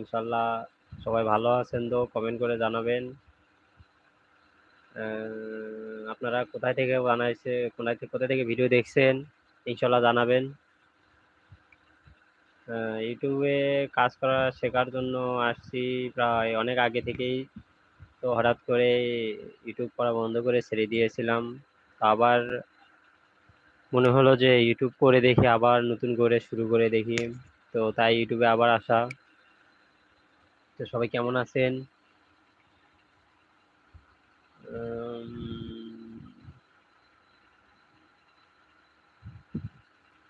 ইনশাল্লাহ সবাই ভালো আছেন তো কমেন্ট করে জানাবেন। আপনারা কোথায় থেকে বানাইছে কোথায় থেকে কোথায় থেকে ভিডিও দেখছেন, ইনশাল্লাহ জানাবেন। ইউটিউবে কাজ করা শেখার জন্য আসছি প্রায় অনেক আগে থেকেই। তো হঠাৎ করে ইউটিউব করা বন্ধ করে ছেড়ে দিয়েছিলাম। আবার মনে হলো যে ইউটিউব করে দেখি, আবার নতুন করে শুরু করে দেখি। তো তাই ইউটিউবে আবার আসা। তো সবাই কেমন আছেন?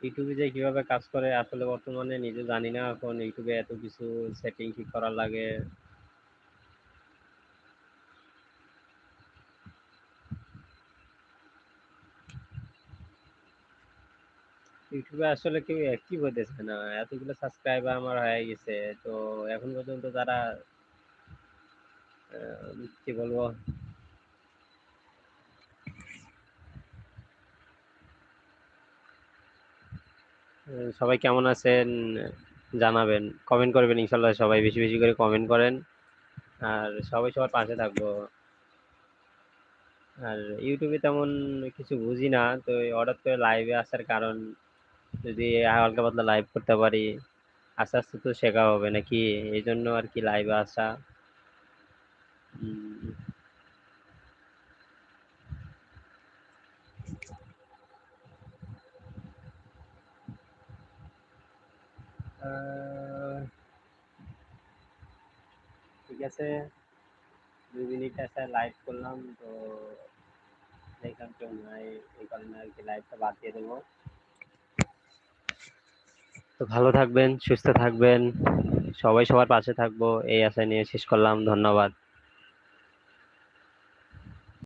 ইউটিউবে যে কীভাবে কাজ করে, আসলে বর্তমানে নিজে জানি না এখন। ইউটিউবে এত কিছু সেটিং ঠিক করা লাগে? ইউটিউবে আসলে কেউ অ্যাক্টিভ হতেছে না এতগুলো সাবস্ক্রাইবার আমার হয়ে গেছে তো এখন পর্যন্ত আহ, কি বলব? সবাই কেমন আছেন জানাবেন কমেন্ট করবেন ইনশাল্লাহ সবাই বেশি বেশি করে কমেন্ট করেন। আর সবাই সবার পাশে থাকব। আর ইউটিউবে তেমন কিছু বুঝি না তো হঠাৎ করে লাইভে আসার কারণ যদি হালকা পাতলা লাইভ করতে পারি, আস্তে আস্তে তো শেখা হবে নাকি? এই জন্য আর কি লাইভে আসা। ঠিক আছে। দুই মিনিট একটা লাইভ করলাম, তো দেখলাম কেউ নাই, এই কারণে আর কি লাইভটা বাদ দিয়ে দেবো। তো ভালো থাকবেন, সুস্থ থাকবেন। সবাই সবার পাশে থাকব, এই আশা নিয়ে শেষ করলাম। ধন্যবাদ।